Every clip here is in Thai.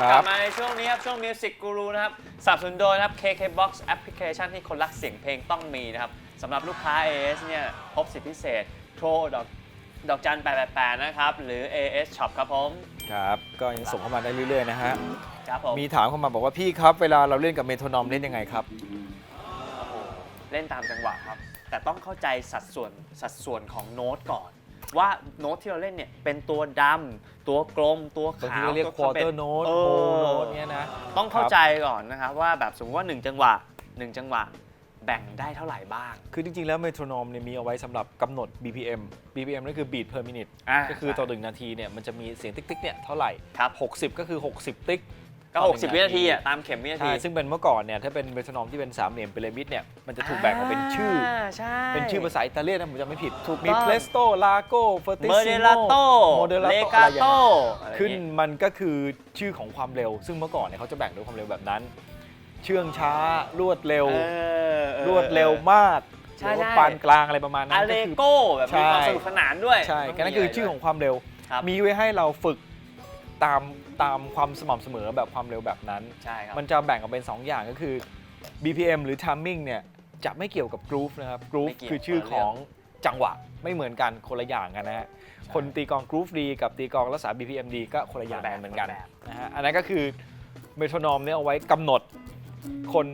คกรัลับบมาในช่วงนี้ครับ ช่วง Music Guru นะครับสนับสนุนโดยนะครับ KKBOX แอปพลิเคชันที่คนรักเสียงเพลงต้องมีนะครับสำหรับลูกค้า AS เนี่ยพบสิทธิพิเศษ โทรดอกดอกจัน888 นะครับ หรือ AS Shop ครับผม ครับ ก็ยังส่งเข้ามาได้เรื่อย ๆ นะฮะ ครับผม มีถามเข้ามาบอกว่าพี่ครับ เวลาเราเล่นกับเมโทรนอมเล่นยังไงครับโอ้โหเล่นตามจังหวะครับ แต่ต้องเข้าใจสัดส่วนสัดส่วนของโน้ตก่อน ว่าโน้ตที่เราเล่นเนี่ยเป็นตัวดำตัวกลม ตัวบางขาทีวก็เรียกตัวควอเตอขร์โน้ตเอโฮอโน้ตเนี่ยนะ ต้องเข้าครับใจก่อนนะครับว่าแบบสมมติว่า 1 จังหวะ 1 จังหวะ แบ่งได้เท่าไหร่บ้าง คือจริง ๆ แล้วเมโทรนอมเนี่ยมีเอาไว้สำหรับกำหนด BPM BPM นั่นคือ beat per minute อ่าก็คือต่อหนึ่งนาทีเนี่ยมันจะมีเสียงติ๊ก ๆ เนี่ยเท่าไหร่ ครับ 60 ก็คือ 60 ติ๊ก ก็ต่อหนึ่ง60 วินาทีอะตามเข็มวินาใช่ทีซึ่งเป็นเมื่อก่อนเนี่ยถ้าเป็นเมโทรนอมที่เป็นสามเหลี่ยมพีระมิดเนี่ยมันจะถูกแบ่งออกเป็นชื่อใช่ เป็นชื่อภาษาอิตาเลียนนะผมจำไม่ผิด ถูกมีต้อง เพลสโตลาโกเฟอร์ติเมอร์เดซิลาโตโมเดลาเลโตกาอะไรอย่างโตเงี้ยขึ้นมันก็คือชื่อของความเร็ว ซึ่งเมื่อก่อนเนี่ยเขาจะแบ่งด้วยความเร็วแบบนั้น เชื่องช้ารวดเร็วรวดเร็วมากใช่หรือว่าใช่ ปานกลางอะไรประมาณนั้อานเลก็คือโก้แบบมีความใช่สนุกสนานด้วย ใช่ก็นั่นคือชื่อของความเร็ว ครับมีไว้ให้เราฝึก ตามตามความสม่ำเสมอแบบความเร็วแบบนั้น ใช่ครับ มันจะแบ่งออกเป็น 2 อย่างก็คือ BPM หรือ timing เนี่ยจะไม่เกี่ยวกับ groove นะครับ groove ไม่เกี่ยวคือชื่อคนละขเรื่อองงจังหวะไม่เหมือนกันคนละอย่างกันนะฮะคนตีกลอง groove ดีกับตีกลองรักษา BPM ดีก็คนละอย่างกันเหมือนกันแบบ นะฮะอันนั้นก็คือเมโทรนอมเนี่ยเอาไว้กำหนดคน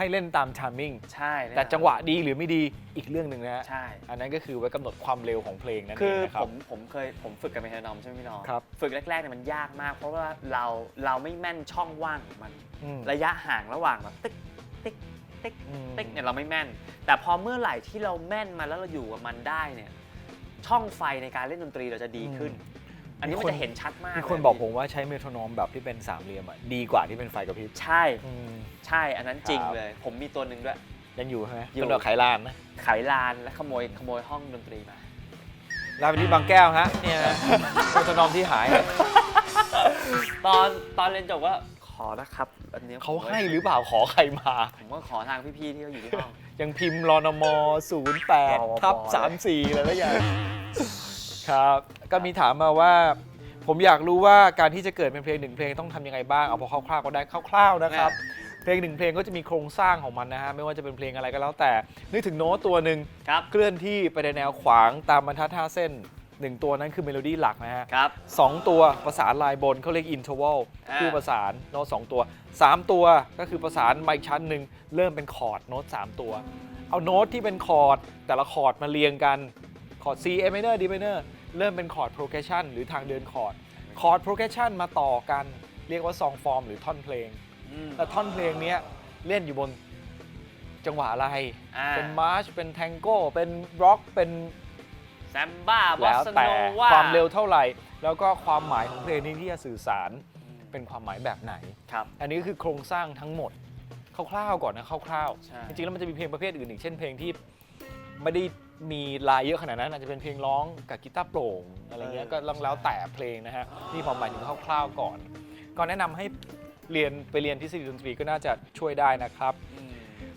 ให้เล่นตาม timing ใช่แต่จังหวะดีหรือไม่ดีอีกเรื่องหนึ่งนะฮะใช่ อันนั้นก็คือไว้กำหนดความเร็วของเพลงนั่นคืเอองนะครัผบมผมเคยผมฝึกกับเมทานอมใช่ไหมพี่น้องครับฝึกแรกๆเนี่ยมันยากมาก เพราะว่าเราเราไม่แม่นช่องว่างของมัน อืมระยะห่างระหว่างแบบติ๊กติ๊กติ๊กอืม ติ๊กเนี่ยเราไม่แม่น แต่พอเมื่อไหร่ที่เราแม่นมาแล้วเราอยู่กับมันได้เนี่ยช่องไฟในการเล่นดนตรีเราจะดีขึ้นอั นนี้มันจะเห็นชัดมากมีคนเลยบอกผมว่าใช้เมโทรนอมแบบที่เป็นสามเหลี่ยมอะดีกว่าที่เป็นไฟกระพริบใช่อืม ใช่อันนั้นจริงครับ เลย ผมมีตัวหนึ่งด้วย ยังอยู่ใช่ไหมอยู่ เป็นแบบไขลานนะขายลานและขโมยขโมยห้องดนตรีมา ลานไปที่บางแก้วฮะเนี่ยนะเมโทรนอมที่หายอะตอนตอนเรียนจบก็ขอนะครับอันนี้เขาให้หรือเปล่าขอใครมา ผมก็ขอทางพี่ๆที่เขาอยู่ที่ห้อง ยังพิมพ์รอนม08ทับ34อะไรแล้วอย่างครับ ก็มีถามมาว่า ผมอยากรู้ว่าการที่จะเกิดเป็นเพลงหนึ่งเพลงต้องทำยังไงบ้างเอาพอคร่าวๆก็ได้คร่าวๆนะครับ เพลงหนึ่งเพลงก็จะมีโครงสร้างของมันนะฮะไม่ว่าจะเป็นเพลงอะไรก็แล้วแต่ นึกถึงโน้ตตัวหนึ่งครับ เคลื่อนที่ไปในแนวขวางตามบรรทัดห้าเส้นหนึ่งตัวนั้นคือเมโลดี้หลักนะฮะ ครับ สองตัวประสานลายบนเขาเรียกอินเทอร์วัลอ่า คู่ประสานโน้ตสองตัวสามตัวก็คือประสานมาอีกชั้นหนึ่งเริ่มเป็นคอร์ดโน้ตสามตัว เอาโน้ตที่เป็นคอร์ดแต่ละคอร์ดมาเรียงกันคอร์ด C A minor D minor เริ่มเป็นคอร์ด progression หรือทางเดินคอร์ดคอร์ด progression มาต่อกัน เรียกว่าซองฟอร์มหรือท่อนเพลงอืมแต่ท่อนเพลงเนี้ยเล่นอยู่บนจังหวะอะไรอ่าเป็นมาร์ช เป็นแทงโก้ เป็นร็อก เป็นแซมบ้าบอแล้วสโนแต่วาความเร็วเท่าไหร่ แล้วก็ความหมายของเพลงนี้ที่จะสื่อสารเป็นความหมายแบบไหนครับอันนี้ก็คือโครงสร้างทั้งหมดคร่าวๆก่อนนะคร่าวใช่ๆจริงๆแล้วมันจะมีเพลงประเภทอื่นอีก เช่นเพลงที่ ไม่ได้มีลายเยอะขนาดนั้นอาจจะเป็นเพลงร้องกับกีตาร์โปร่งอะไรเงี้ยก็ลองแล้วแต่เพลงนะฮะนี่ผมหมายถึงคร่าวๆก่อน ก็แนะนำให้เรียนไปเรียนทฤษฎีดนตรีก็น่าจะช่วยได้นะครับอืม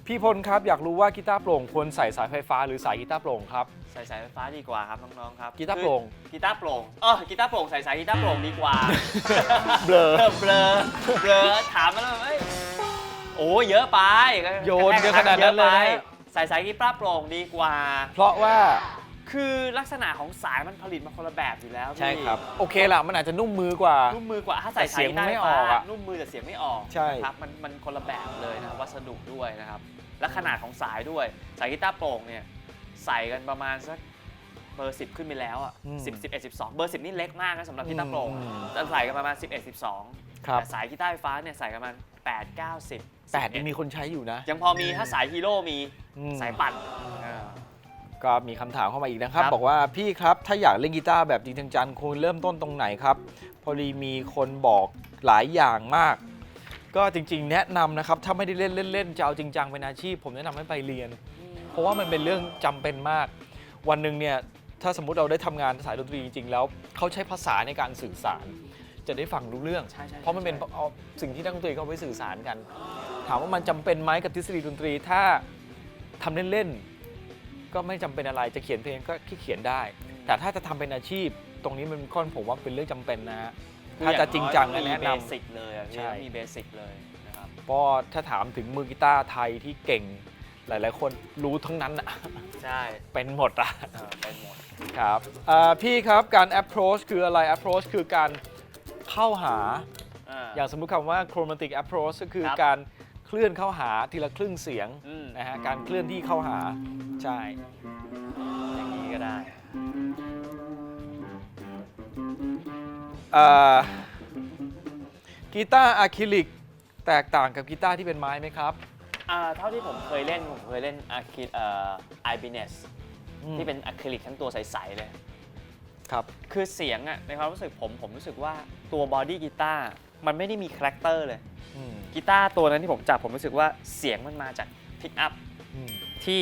พี่พลครับอยากรู้ว่ากีตาร์โปร่งควรใส่สายไฟฟ้าหรือสายกีตาร์โปร่งครับ ใส่สายไฟฟ้าดีกว่าครับน้องๆครับกีตาร์โปร่ง คือกีตาร์โปร่งเออกีตาร์โปร่งใส่สายกีตาร์โปร่งดีกว่า เบลอเออเบลอเบลอถามมาแล้วเอ้ยโอ้เยอะไปโยนเยอะขนาดนั้นเลยนะอะไปใส่สายกีตาร์โปร่งดีกว่า เพราะว่าคือลักษณะของสายมันผลิตมาคนละแบบอยู่แล้วพี่ใช่ครับ โอเคล่ะมันอาจจะนุ่มมือกว่า นุ่มมือกว่าถ้าใส่แต่เสียงสาไม่กีตาร์ออกอะไฟฟ้านุ่มมือแต่เสียงไม่ออกใช่ นะครับมันมันคนละแบบเลยนะครับวัสดุด้วยนะครับ และขนาดของสายด้วย สายกีตาร์โปร่งเนี่ยใส่กันประมาณสักเบอร์10ขึ้นไปแล้วอะอืมสิบสิบเอ็ดสิบสองเบอร์10นี่เล็กมากนะสำหรับกีตาร์โปร่งอืมจะใส่กันประมาณ11 12 ครับ แต่สายกีตาร์ไฟฟ้าเนี่ยใส่กันประมาณ8 9 10แต่ยังมีคนใช้อยู่นะยังพอมีถ้าสายฮีโร่มีอืม สายปั่นเออ ก็มีคำถามเข้ามาอีกนะครับ ครับ บอกว่าพี่ครับถ้าอยากเล่นกีตาร์แบบจริงจังๆควรเริ่มต้นตรงไหนครับ พอดีมีคนบอกหลายอย่างมาก ก็จริง ๆ แนะนำนะครับ ถ้าไม่ได้เล่นเล่นๆจะเอาจริงจังเป็นอาชีพ ผมแนะนำให้ไปเรียน เพราะว่ามันเป็นเรื่องจำเป็นมาก วันหนึ่งเนี่ยถ้าสมมุติเราได้ทำงานสายดนตรีจริงๆแล้วเขาใช้ภาษาในการสื่อสาร จะได้ฟังรู้เรื่อง ใช่ใช่เพราะมันเป็นใช่ เอาสิ่งที่นักดนตรีเขาเอาไว้สื่อสารกัน ถามว่ามันจำเป็นไหมกับทฤษฎีดนตรีถ้าทำเล่นๆก็ไม่จำเป็นอะไรจะเขียนเพลงก็เขียนได้ แต่ถ้าจะทำเป็นอาชีพ ตรงนี้มันค่อนผมว่าเป็นเรื่องจำเป็นนะฮะถ้าจะจริงจังนะแนะนำ มีเบสิกเลยอะใช่พี่มีเบสิกเลยนะครับ เพราะถ้าถามถึงมือกีตาร์ไทยที่เก่ง หลาย ๆ คนรู้ทั้งนั้นอะใช่เป็นหมดอะ เออเป็นหมด ครับอ่าพี่ครับการ approach คืออะไร approach คือการ เข้าหา อ่า อย่างสมมุติคำว่า chromatic approach ก็คือครับการเคลื่อนเข้าหาทีละครึ่งเสียงอืม นะฮะการเคลื่อนที่เข้าหาใช่ อย่างนี้ก็ได้อ่ากีตาร์อะคริลิกแตกต่างกับกีตาร์ที่เป็นไม้ไหมครับ อ่าเท่าที่ผมเคยเล่น ผมเคยเล่นอะคริลเอ่อไอบิเนสอืม ที่เป็นอะคริลิกทั้งตัวใส ๆ เลย ครับคือเสียงอะในความรู้สึกผมผมรู้สึกว่าตัวบอดี้กีตาร์มันไม่ได้มีคาแรคเตอร์เลยอืมกีตาร์ตัวนั้นที่ผมจับผมรู้สึกว่าเสียงมันมาจากพิกอัพอืมที่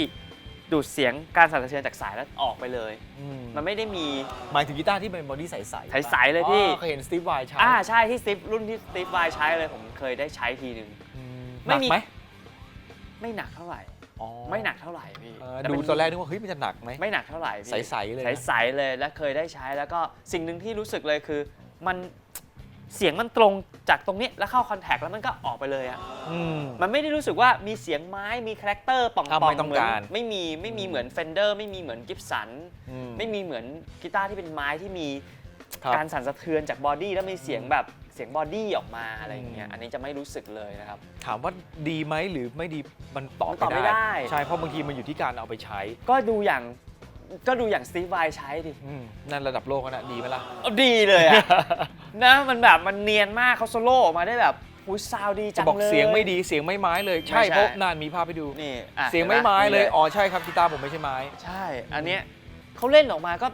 ดูดเสียงการสั่นสะเทือนจากสายแล้วออกไปเลย อืมมันไม่ได้มี หมายถึงกีตาร์ที่เป็นบอดี้ใสๆใสๆเลยพี่ อ๋อเคยเห็นสตีฟไวใช้อ่าใช่ที่สติฟรุ่นที่สติฟไวใช้เลยผมเคยได้ใช้ทีหนึ่ง อืมไม่มีหนักไหมไม่หนักเท่าไหร่ อ๋อไม่หนักเท่าไหร่พี่เออแต่ดูเป็ตอนแรกนึกว่าเฮ้ยมันจะหนักไหม ไม่หนักเท่าไหร่พี่ใสๆเลยนะ ใสๆเลยและเคยได้ใช้แล้วก็สิ่งหนึ่งที่รู้สึกเลยคือ มันเสียงมันตรงจากตรงนี้แล้วเข้าคอนแทคแล้วมันก็ออกไปเลยอะ อืม มันไม่ได้รู้สึกว่ามีเสียงไม้มีคาแรคเตอร์ป่องอะๆไม่ต้องเหมืนการไม่มีไม่มีเหมือนเฟนเดอร์ไม่มีเหมือนกิฟสันอืไม่มีเหมือนกีตาร์ที่เป็นไม้ที่มีครับการสั่นสะเทือนจากบอดี้แล้วมีเสียงแบบ เสียงบอดี้ออกมาอะไรอย่างเงี้ยอืมอันนี้จะไม่รู้สึกเลยนะครับ ถามว่าดีไหมหรือไม่ดีมันตอบมันตอบไม่ได้ ใช่เพราะบางทีมันอยู่ที่การเอาไปใช้ก็ดูอย่างก็ดูอย่างสตีฟไวใช้ดิอืมนั่นระดับโลกแล้วนะดีไหมล่ะ เอาดีเลยอะ นะมันแบบมันเนียนมากเขาโซโล่ออกมาได้แบบหูซาวดีจัจะงบอกเลยเสียงไม่ดีเสียงไม่ไม้เลยใช่ไม่ใช่ เพราะนานมีภาพให้ดู นี่อะเสียงไม่ไม้ห็นหเลยอ๋อใช่ครับกีตาร์ผมไม่ใช่ไม้ ใช่ อันเนี้ยเขาเล่นออกมาก็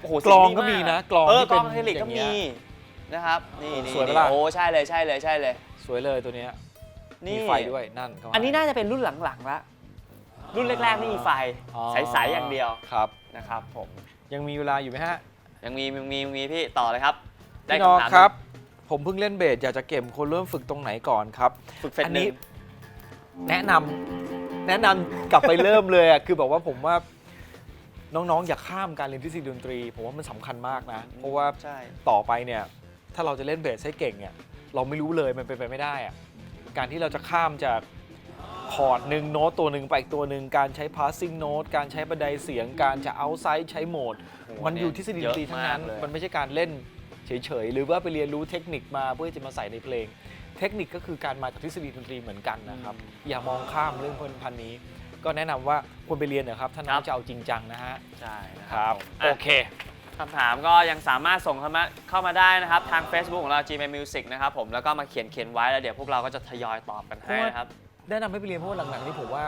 โอ้โหกลองเสียดีก็มีนะากกลองเออที่กเป็ลนองอะคริลิกก็อย่างเงี้มี ย นะครับ นี่โอ้นี่สวยไหมนี่ล่ะ โอ้ใช่เลยใช่เลยใช่เลย สวยเลยตัวเนี้ยนี่ มีไฟด้วยนั่นเข้ามาอันนี้น่าจะเป็นรุ่นหลังๆละรุ่นแรกๆไม่มีไฟอ๋อใสๆอย่างเดียวครับ นะครับผมยังมีเวลาอยู่ไหมฮะยังมียังมียังมีพี่ต่อเลยครับได้พี่น้องคำถามครับ ผมเพิ่งเล่นเบสอยากจะเก็บคนเริ่มฝึกตรงไหนก่อนครับ ฝึกเฟดอันหนี้นึ่งแนะนำแนะนำกลับไปเริ่มเลยอะคือแบบว่าผมว่าน้องๆ อย่าข้ามการเรียนทฤษฎีดนตรี ผมว่ามันสำคัญมากนะ เพราะว่าใช่ ต่อไปเนี่ย ถ้าเราจะเล่นเบสให้เก่งเนี่ยเราไม่รู้เลยมันเป็นไปไม่ได้อะการที่เราจะข้ามจากคอร์ดหนึ่งโน้ตตัวหนึ่งไปอีกตัวหนึ่งการใช้ passing note การใช้บันไดเสียง การจะ outside ใช้โหมด โอ้โหมันอยู่ทฤษฎีดนตรีทั้งนั้น เยอะมากเลย มันไม่ใช่การเล่นเฉยๆ หรือว่าไปเรียนรู้เทคนิคมาเพื่อจะมาใส่ในเพลง เทคนิคก็คือการมาจากทฤษฎีดนตรีเหมือนกันนะครับ อย่ามองข้ามเรื่องพันนี้ ก็แนะนำว่าควรไปเรียนนะครับ ถ้าน้องจะเอาจริงจังนะฮะ ใช่นะคครัรับบผมโออะเค คำถามก็ยังสามารถส่งเข้ามาเข้ามาได้นะครับ ทาง Facebook ของเรา Gmail Music นะครับผมแล้วก็มาเขียนเขียนไว้แล้วเดี๋ยวพวกเราก็จะทยอยตอบกันให้นะครับ แนะนำให้ไปเรียนเพราะว่าหลังๆนี่ผมว่า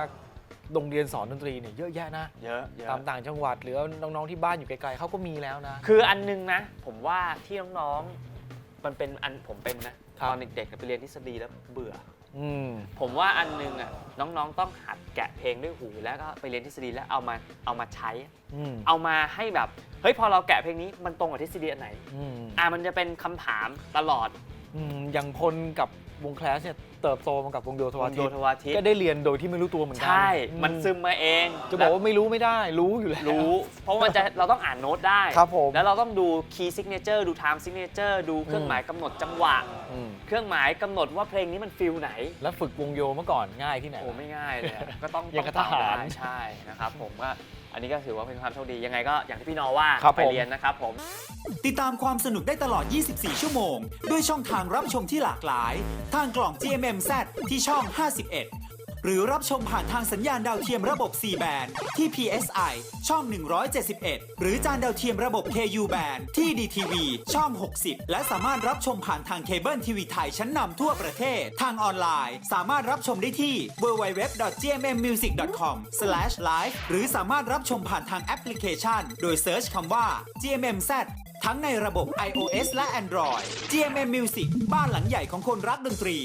โรงเรียนสอนดนตรีเนี่ยเยอะแยะนะ เยอะเยอะ ตามต่างจังหวัดหรือว่าน้องๆที่บ้านอยู่ไกลๆเขาก็มีแล้วนะ คืออันนึงนะ ผมว่าที่น้องๆ มันเป็นอันผมเป็นนะครัตบอนเด็กๆไปเรียนทฤษฎีแล้วเบื่อ อืม ผมว่าอันนึงอะน้องๆต้องหัดแกะเพลงด้วยหูแล้วก็ไปเรียนทฤษฎีแล้วเอามาเอามาใช้ อืมเอามาให้แบบเฮ้ยพอเราแกะเพลงนี้มันตรงกับทฤษฎีอันไหน อืมอะมันจะเป็นคำถามตลอดอืมอย่างพลกับวงแคลสเนี่ยเติบโตมากับวงโยธวาทิโดตทวาทิตก็ได้เรียนโดยที่ไม่รู้ตัวเหมือนกัใช่ อืมันซึมมาเองจะบอกว่าไม่รู้ไม่ได้ รู้อยู่แล้ว รู้ เพราะมันจะเราต้องอ่านโน้ตได้ ครับผมแล้วเราต้องดู key signature ดู time signature ดูเครื่องหมายกำหนดจังหวะ อืม เครื่องหมายกำหนดว่าเพลงนี้มันฟิลไหน แล้วฝึกวงโยเมื่อก่อนง่ายที่ไหน โอ้ล่ะไม่ง่ายเลยอะก็ต้องอย่างกับต้องทหารได้ใช่นะครับผมก็อันนี้ก็ถือว่าเป็นความโชคดียังไงก็อย่างที่พี่นอว่าครับไปผมเรียนนะครับผม ติดตามความสนุกได้ตลอด 24 ชั่วโมง ด้วยช่องทางรับชมที่หลากหลาย ทางกล่อง GMMZ ที่ช่อง 51 หรือรับชมผ่านทางสัญญาณดาวเทียมระบบ C band ที่ PSI ช่อง 171 หรือจานดาวเทียมระบบ KU band ที่ DTV ช่อง 60 และสามารถรับชมผ่านทางเคเบิลทีวีไทยชั้นนำทั่วประเทศ ทางออนไลน์ สามารถรับชมได้ที่ www.gmmmusic.com/live หรือสามารถรับชมผ่านทางแอปพลิเคชัน โดยเซิร์ชคำว่า GMMZ ทั้งในระบบ iOS และ Android GMM Music บ้านหลังใหญ่ของคนรักดนตรี